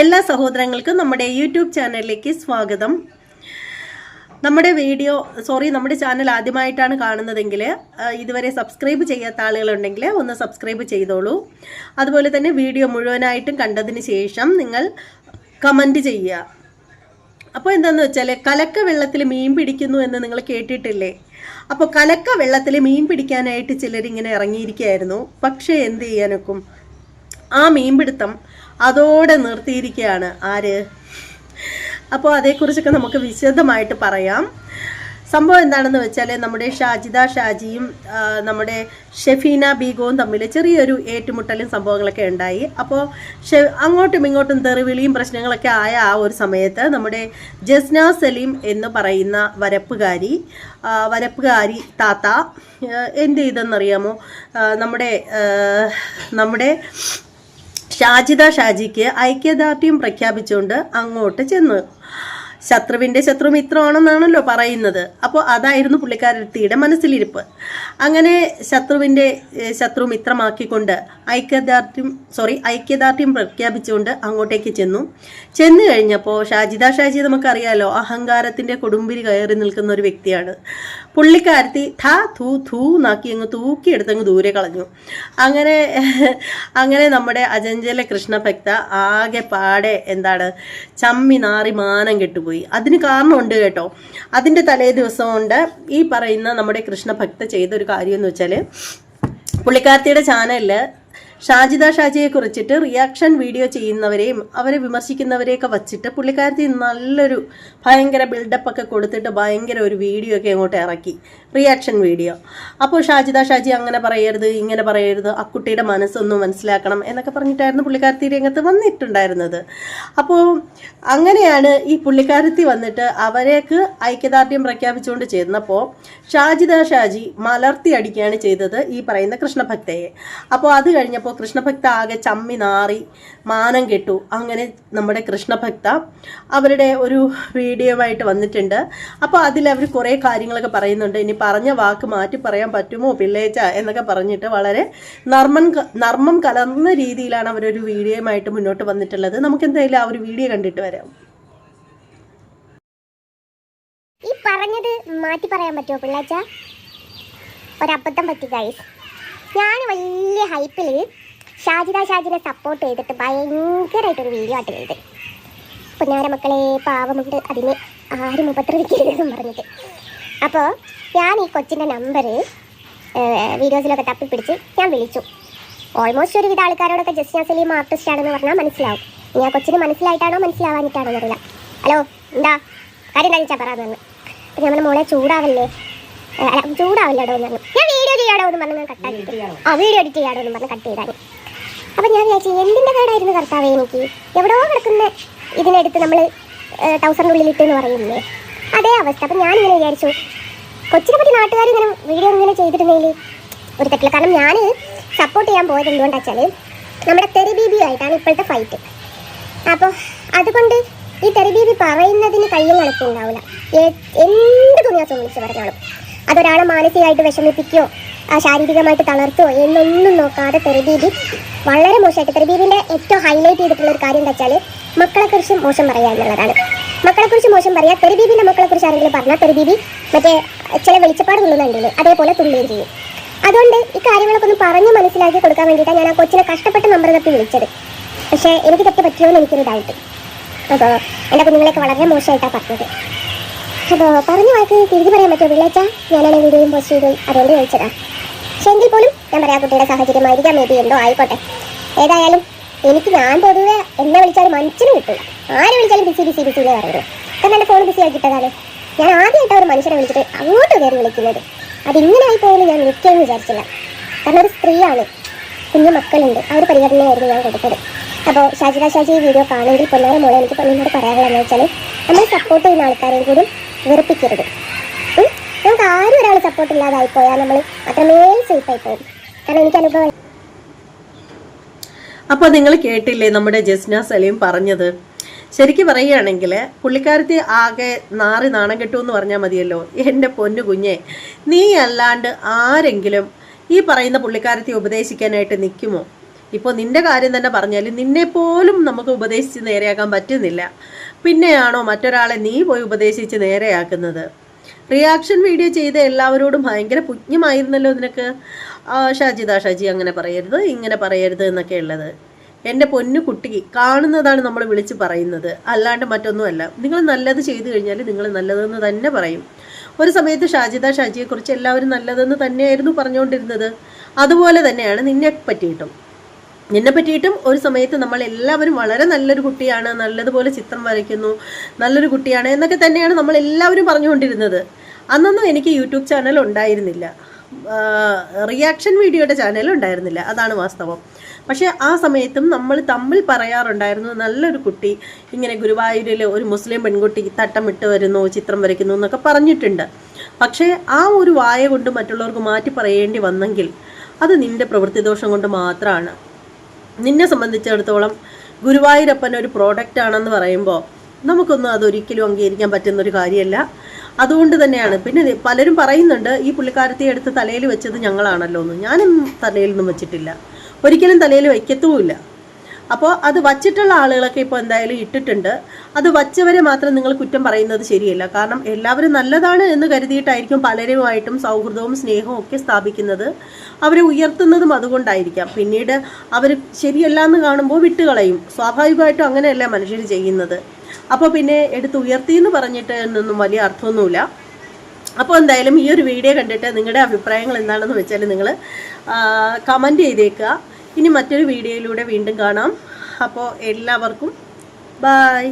എല്ലാ സഹോദരങ്ങൾക്കും നമ്മുടെ യൂട്യൂബ് ചാനലിലേക്ക് സ്വാഗതം. നമ്മുടെ വീഡിയോ സോറി നമ്മുടെ ചാനൽ ആദ്യമായിട്ടാണ് കാണുന്നതെങ്കിൽ ഇതുവരെ സബ്സ്ക്രൈബ് ചെയ്യാത്ത ആളുകളുണ്ടെങ്കിൽ ഒന്ന് സബ്സ്ക്രൈബ് ചെയ്തോളൂ. അതുപോലെ തന്നെ വീഡിയോ മുഴുവനായിട്ടും കണ്ടതിന് ശേഷം നിങ്ങൾ കമന്റ് ചെയ്യുക. അപ്പോൾ എന്താണെന്ന് വെച്ചാൽ കലക്ക വെള്ളത്തിൽ മീൻ പിടിക്കുന്നു എന്ന് നിങ്ങൾ കേട്ടിട്ടില്ലേ? അപ്പോൾ കലക്ക വെള്ളത്തിൽ മീൻ പിടിക്കാനായിട്ട് ചിലരിങ്ങനെ ഇറങ്ങിയിരിക്കുകയായിരുന്നു. പക്ഷേ എന്ത് ചെയ്യാനൊക്കും? ആ മീൻപിടുത്തം അതോടെ നിർത്തിയിരിക്കുകയാണ് ആര്? അപ്പോൾ അതേക്കുറിച്ചൊക്കെ നമുക്ക് വിശദമായിട്ട് പറയാം. സംഭവം എന്താണെന്ന് വെച്ചാൽ നമ്മുടെ ഷാജിദ ഷാജിയും നമ്മുടെ ഷെഫീന ബീഗവും തമ്മിൽ ചെറിയൊരു ഏറ്റുമുട്ടലും സംഭവങ്ങളൊക്കെ ഉണ്ടായി. അപ്പോൾ ഷെ അങ്ങോട്ടും ഇങ്ങോട്ടും തെറിവിളിയും പ്രശ്നങ്ങളൊക്കെ ആയ ആ ഒരു സമയത്ത് നമ്മുടെ ജസ്ന സലീം എന്ന് പറയുന്ന വരപ്പുകാരി വരപ്പുകാരി താത്ത എന്ത് ചെയ്തെന്നറിയാമോ? നമ്മുടെ നമ്മുടെ ഷാജിദ ഷാജിക്ക് ഐക്യദാർഢ്യം പ്രഖ്യാപിച്ചുകൊണ്ട് അങ്ങോട്ട് ചെന്നു. ശത്രുവിന്റെ ശത്രു മിത്രമാണെന്നാണല്ലോ പറയുന്നത്. അപ്പോൾ അതായിരുന്നു പുള്ളിക്കാരത്തിയുടെ മനസ്സിലിരിപ്പ്. അങ്ങനെ ശത്രുവിന്റെ ശത്രു മിത്രമാക്കിക്കൊണ്ട് ഐക്യദാർഢ്യം സോറി ഐക്യദാർഢ്യം പ്രഖ്യാപിച്ചുകൊണ്ട് അങ്ങോട്ടേക്ക് ചെന്നു. ചെന്നു കഴിഞ്ഞപ്പോൾ ഷാജിദ ഷാജി നമുക്കറിയാലോ അഹങ്കാരത്തിന്റെ കൊടുമ്പിരി കയറി നിൽക്കുന്ന ഒരു വ്യക്തിയാണ്. പുള്ളിക്കാരത്തി ധാ ധൂ ധൂ നാക്കി അങ്ങ് തൂക്കിയെടുത്തങ്ങ് ദൂരെ കളഞ്ഞു. അങ്ങനെ അങ്ങനെ നമ്മുടെ അജഞ്ചല കൃഷ്ണഭക്ത ആകെ പാടെ എന്താണ് ചമ്മി നാറി മാനം കെട്ടുപോയി. അതിന് കാരണമുണ്ട് കേട്ടോ. അതിന്റെ തലേ ദിവസം കൊണ്ട് ഈ പറയുന്ന നമ്മുടെ കൃഷ്ണഭക്ത ചെയ്തൊരു കാര്യം എന്ന് വെച്ചാൽ പുള്ളിക്കാർത്തിയുടെ ചാനലിൽ ഷാജിദ ഷാജിയെ കുറിച്ചിട്ട് റിയാക്ഷൻ വീഡിയോ ചെയ്യുന്നവരെയും അവരെ വിമർശിക്കുന്നവരെയൊക്കെ വച്ചിട്ട് പുള്ളിക്കാരത്തി നല്ലൊരു ഭയങ്കര ബിൽഡപ്പ് ഒക്കെ കൊടുത്തിട്ട് ഭയങ്കര ഒരു വീഡിയോ ഒക്കെ അങ്ങോട്ട് ഇറക്കി. റിയാക്ഷൻ വീഡിയോ അപ്പോൾ ഷാജിദ ഷാജി അങ്ങനെ പറയരുത് ഇങ്ങനെ പറയരുത് ആ കുട്ടിയുടെ മനസ്സൊന്നും മനസ്സിലാക്കണം എന്നൊക്കെ പറഞ്ഞിട്ടായിരുന്നു പുള്ളിക്കാരത്തി രംഗത്ത് വന്നിട്ടുണ്ടായിരുന്നത്. അപ്പോൾ അങ്ങനെയാണ് ഈ പുള്ളിക്കാരത്തി വന്നിട്ട് അവരേക്ക് ഐക്യദാർഢ്യം പ്രഖ്യാപിച്ചുകൊണ്ട് ചേർന്നപ്പോൾ ഷാജിദ ഷാജി മലർത്തി അടിക്കുകയാണ് ചെയ്തത് ഈ പറയുന്ന കൃഷ്ണഭക്തയെ. അപ്പോൾ അത് കഴിഞ്ഞപ്പോൾ കൃഷ്ണഭക്ത ആകെ ചമ്മി നാറി മാനം കെട്ടു. അങ്ങനെ നമ്മുടെ കൃഷ്ണഭക്ത അവരുടെ ഒരു വീഡിയോ ആയിട്ട് വന്നിട്ടുണ്ട്. അപ്പോൾ അതിൽ അവർ കുറേ കാര്യങ്ങളൊക്കെ പറയുന്നുണ്ട്. ഇനി പറഞ്ഞ വാക്ക് മാറ്റി പറയാൻ പറ്റുമോ പിള്ളേച്ച എന്നൊക്കെ പറഞ്ഞിട്ട് വളരെ നർമ്മൻ നർമ്മം കലർന്ന രീതിയിലാണ് അവരൊരു വീഡിയോയുമായിട്ട് മുന്നോട്ട് വന്നിട്ടുള്ളത്. നമുക്ക് എന്തായാലും ആ ഒരു വീഡിയോ കണ്ടിട്ട് വരാം. ഈ പറഞ്ഞത് മാറ്റി പറയാൻ പറ്റുമോ പിള്ളേച്ച? ഒരബദ്ധം പറ്റി ഗൈസ് ഞാൻ വലിയ ഹൈപ്പിൽ ഷാജിദ ഷാജിനെ സപ്പോർട്ട് ചെയ്തിട്ട് ഭയങ്കരമായിട്ടൊരു വീഡിയോ ആയിട്ട് ചെയ്ത് മക്കളെ പാവമുണ്ട്. അതിന് ആരും ഉപദ്രവിക്കരുതെന്നും പറഞ്ഞിട്ട്. അപ്പോൾ ഞാൻ ഈ കൊച്ചിന്റെ നമ്പർ വീഡിയോസിലൊക്കെ തപ്പിപ്പിടിച്ച് ഞാൻ വിളിച്ചു. ഓൾമോസ്റ്റ് ഒരുവിധ ആൾക്കാരോടൊക്കെ ജസ്റ്റ് ഞാൻ സലീം ആർട്ടിസ്റ്റ് ആണെന്ന് പറഞ്ഞാൽ മനസ്സിലാവും. ഞാൻ ആ കൊച്ചിന് മനസ്സിലായിട്ടാണോ മനസ്സിലാവാനിട്ടാണോ എന്നറിയില്ല ഹലോ എന്താ? കാര്യം എന്താ പറയാമെന്ന് പറഞ്ഞു അപ്പം ഞാൻ മോളെ ചൂടാവല്ലേ? ചൂടാവില്ലടോ എന്ന് പറഞ്ഞു. ഞാൻ വീഡിയോ ചെയ്യാടോ? എന്ന് പറഞ്ഞ് ഞാൻ കട്ടാക്കി ആ വീഡിയോ എഡിറ്റ് ചെയ്യാടോ എന്ന് പറഞ്ഞ് കട്ട് ചെയ്താൽ അപ്പം ഞാൻ വിചാരിച്ചു എന്തിന്റെ കേടായിരുന്നു കർത്താവേ എനിക്ക്? എവിടെയോ കിടക്കുന്ന. ഇതിനെടുത്ത് നമ്മൾ ടൗസറിന്റെ ഉള്ളിലിട്ട് എന്ന് പറയുന്നില്ലേ? അതേ അവസ്ഥ. അപ്പം ഞാനിങ്ങനെ വിചാരിച്ചു. കൊച്ചിനെ പറ്റി നാട്ടുകാർ ഇങ്ങനെ വീഡിയോ ഇങ്ങനെ ചെയ്തിരുന്നതിൽ ഒരു തെറ്റില്ല. കാരണം ഞാൻ സപ്പോർട്ട് ചെയ്യാൻ പോയത് എന്തുകൊണ്ടാച്ചാൽ നമ്മുടെ തെറി ബീബി ആയിട്ടാണ് ഇപ്പോഴത്തെ ഫൈറ്റ് അപ്പോൾ അതുകൊണ്ട് ഈ തെറി ബീബി പറയുന്നതിന് കയ്യും കണക്കുണ്ടാവില്ല എന്ത് തുണിയാസം വിളിച്ച് പറഞ്ഞാലും. അതൊരാളെ മാനസികമായിട്ട് വിഷമിപ്പിക്കുകയോ ശാരീരികമായിട്ട് തളർത്തുകയോ എന്നൊന്നും നോക്കാതെ തെറി ബീബി വളരെ മോശമായിട്ട് തെറി ബീബിന്റെ ഏറ്റവും ഹൈലൈറ്റ് ചെയ്തിട്ടുള്ള ഒരു കാര്യം എന്താ വെച്ചാൽ മക്കളെക്കുറിച്ച് മോശം പറയുക എന്നുള്ളതാണ് മക്കളെക്കുറിച്ച് മോശം പറയാ തെറി മക്കളെ കുറിച്ച് ആരെങ്കിലും പറഞ്ഞാൽ തെറി ബീബി മറ്റേ ചില വെളിച്ചപ്പാട് തുള്ളുന്നുണ്ടല്ലോ അതേപോലെ തുള്ളുകയും ചെയ്യും. അതുകൊണ്ട് ഈ കാര്യങ്ങളൊക്കെ ഒന്ന് പറഞ്ഞ് മനസ്സിലാക്കി കൊടുക്കാൻ വേണ്ടിയിട്ടാണ് ഞാൻ ആ കൊച്ചിനെ കഷ്ടപ്പെട്ട് നമ്പർ തപ്പി വിളിച്ചത്. പക്ഷേ എനിക്ക് തെറ്റ് പറ്റിയോ എന്ന് എനിക്കൊരു ഡൗട്ട് അപ്പോൾ എന്റെ കുഞ്ഞുങ്ങളെയൊക്കെ വളരെ മോശമായിട്ടാണ് പറഞ്ഞത്. അപ്പോൾ പറഞ്ഞു വാക്ക് തിരികെ പറയാൻ പറ്റുമോ വെള്ളിയാഴ്ച ഞാനാണ് വീഡിയോയും പോസ്റ്റ് ചെയ്തു അതുകൊണ്ട് ചോദിച്ചതാണ് പക്ഷേ എങ്കിൽ പോലും ഞാൻ പറയാം കുട്ടിയുടെ സാഹചര്യമായിരിക്കാം മേ ബി എന്തോ ആയിക്കോട്ടെ. ഏതായാലും എനിക്ക് ഞാൻ പൊതുവെ എന്നെ വിളിച്ചാൽ മനസ്സിന് കിട്ടില്ല ആര് വിളിച്ചാലും ബിസി ബിസി ബിസി എന്നേ പറയുള്ളൂ. കാരണം എന്റെ ഫോൺ ബിസി ആക്കിയിട്ടതാണ്. ഞാൻ ആദ്യമായിട്ടാണ് ഒരു മനുഷ്യനെ വിളിച്ചിട്ട് അങ്ങോട്ട് കയറി വിളിക്കുന്നത്. അതിങ്ങനെ ആയി പോകുമെന്ന് ഞാൻ ഒരിക്കലും വിചാരിച്ചില്ല. കാരണം ഒരു സ്ത്രീയാണ്. കുഞ്ഞു മക്കളുണ്ട്. ആ ഒരു പരിഗണനയായിരുന്നു ഞാൻ കൊടുത്തത്. അപ്പോൾ ഷാജിദ ഷാജി വീഡിയോ കാണുമെങ്കിൽ പൊന്നാര മോളെ എനിക്ക് പൊന്നിനോട് പറയാനുള്ളതെന്ന് വെച്ചാൽ നമ്മൾ സപ്പോർട്ട് ചെയ്യുന്ന ആൾക്കാരെയും കൂടി വെറുപ്പിക്കരുത്? നമുക്ക് ആരും ഒരാൾ സപ്പോർട്ട് ഇല്ലാതായി പോയാൽ നമ്മൾ അത്രമേൽ സേഫായി പോകും. കാരണം എനിക്ക് അനുഭവം അപ്പോൾ നിങ്ങൾ കേട്ടില്ലേ നമ്മുടെ ജസ്ന സലീം പറഞ്ഞത്? ശരിക്കും പറയുകയാണെങ്കിൽ പുള്ളിക്കാരത്തി ആകെ നാറി നാണം കെട്ടു എന്ന് പറഞ്ഞാൽ മതിയല്ലോ. എന്റെ പൊന്നു കുഞ്ഞെ നീ അല്ലാണ്ട് ആരെങ്കിലും ഈ പറയുന്ന പുള്ളിക്കാരത്തി ഉപദേശിക്കാനായിട്ട് നിൽക്കുമോ? ഇപ്പോൾ നിന്റെ കാര്യം തന്നെ പറഞ്ഞാൽ നിന്നെപ്പോലും നമുക്ക് ഉപദേശിച്ച് നേരെയാക്കാൻ പറ്റുന്നില്ല. പിന്നെയാണോ മറ്റൊരാളെ നീ പോയി ഉപദേശിച്ച് നേരെയാക്കുന്നത്? റിയാക്ഷൻ വീഡിയോ ചെയ്ത എല്ലാവരോടും ഭയങ്കര പുജ്ഞമായിരുന്നല്ലോ നിനക്ക്. ഷാജിദ ഷാജി അങ്ങനെ പറയരുത് ഇങ്ങനെ പറയരുത് എന്നൊക്കെ ഉള്ളത് എന്റെ പൊന്നു കുട്ടിക്ക് കാണുന്നതാണ് നമ്മൾ വിളിച്ച് പറയുന്നത്. അല്ലാണ്ട് മറ്റൊന്നുമല്ല. നിങ്ങൾ നല്ലത് ചെയ്തു കഴിഞ്ഞാൽ നിങ്ങൾ നല്ലതെന്ന് തന്നെ പറയും. ഒരു സമയത്ത് ഷാജിദ ഷാജിയെക്കുറിച്ച് എല്ലാവരും നല്ലതെന്ന് തന്നെയായിരുന്നു പറഞ്ഞുകൊണ്ടിരുന്നത്. അതുപോലെ തന്നെയാണ് നിന്നെ പറ്റിയിട്ടും. നിന്നെ പറ്റിയിട്ടും ഒരു സമയത്ത് നമ്മൾ എല്ലാവരും വളരെ നല്ലൊരു കുട്ടിയാണ് നല്ലതുപോലെ ചിത്രം വരയ്ക്കുന്നു നല്ലൊരു കുട്ടിയാണ് എന്നൊക്കെ തന്നെയാണ് നമ്മൾ എല്ലാവരും പറഞ്ഞുകൊണ്ടിരുന്നത്. അന്നൊന്നും എനിക്ക് യൂട്യൂബ് ചാനൽ ഉണ്ടായിരുന്നില്ല. റിയാക്ഷൻ വീഡിയോയുടെ ചാനൽ ഉണ്ടായിരുന്നില്ല. അതാണ് വാസ്തവം. പക്ഷേ ആ സമയത്തും നമ്മൾ തമ്മിൽ പറയാറുണ്ടായിരുന്നു നല്ലൊരു കുട്ടി ഇങ്ങനെ ഗുരുവായൂരിൽ ഒരു മുസ്ലിം പെൺകുട്ടി തട്ടമിട്ട് വരുന്നു ചിത്രം വരയ്ക്കുന്നു എന്നൊക്കെ പറഞ്ഞിട്ടുണ്ട്. പക്ഷേ ആ ഒരു വായ കൊണ്ട് മറ്റുള്ളവർക്ക് മാറ്റി പറയേണ്ടി വന്നെങ്കിൽ അത് നിന്റെ പ്രവൃത്തി ദോഷം കൊണ്ട് മാത്രമാണ് നിന്നെ സംബന്ധിച്ചിടത്തോളം ഗുരുവായൂരപ്പൻ ഒരു പ്രോഡക്റ്റ് ആണെന്ന് പറയുമ്പോൾ നമുക്കൊന്നും അതൊരിക്കലും അംഗീകരിക്കാൻ പറ്റുന്ന ഒരു കാര്യമല്ല. അതുകൊണ്ട് തന്നെയാണ്. പിന്നെ പലരും പറയുന്നുണ്ട് ഈ പുള്ളിക്കാരത്തെ എടുത്ത് തലയിൽ വെച്ചത് ഞങ്ങളാണല്ലോ എന്ന് തലയിൽ തലയിലൊന്നും വെച്ചിട്ടില്ല. ഒരിക്കലും തലയിൽ വയ്ക്കത്തുമില്ല. അപ്പോൾ അത് വച്ചിട്ടുള്ള ആളുകളൊക്കെ ഇപ്പോൾ എന്തായാലും ഇട്ടിട്ടുണ്ട്. അത് വച്ചവരെ മാത്രം നിങ്ങൾ കുറ്റം പറയുന്നത് ശരിയല്ല. കാരണം എല്ലാവരും നല്ലതാണ് എന്ന് കരുതിയിട്ടായിരിക്കും പലരുമായിട്ടും സൗഹൃദവും സ്നേഹവും ഒക്കെ സ്ഥാപിക്കുന്നത്. അവരെ ഉയർത്തുന്നതും അതുകൊണ്ടായിരിക്കാം. പിന്നീട് അവർ ശരിയല്ല എന്ന് കാണുമ്പോൾ വിട്ടുകളയും. സ്വാഭാവികമായിട്ടും അങ്ങനെയല്ല മനുഷ്യർ ചെയ്യുന്നത്. അപ്പോൾ പിന്നെ എടുത്ത് ഉയർത്തി എന്ന് പറഞ്ഞിട്ട് എന്നൊന്നും വലിയ അർത്ഥമൊന്നുമില്ല. അപ്പോൾ എന്തായാലും ഈ ഒരു വീഡിയോ കണ്ടിട്ട് നിങ്ങളുടെ അഭിപ്രായങ്ങൾ എന്താണെന്ന് വെച്ചാൽ നിങ്ങൾ കമന്റ് ചെയ്തേക്കുക. ഇനി മറ്റൊരു വീഡിയോയിലൂടെ വീണ്ടും കാണാം. അപ്പോൾ എല്ലാവർക്കും ബായ്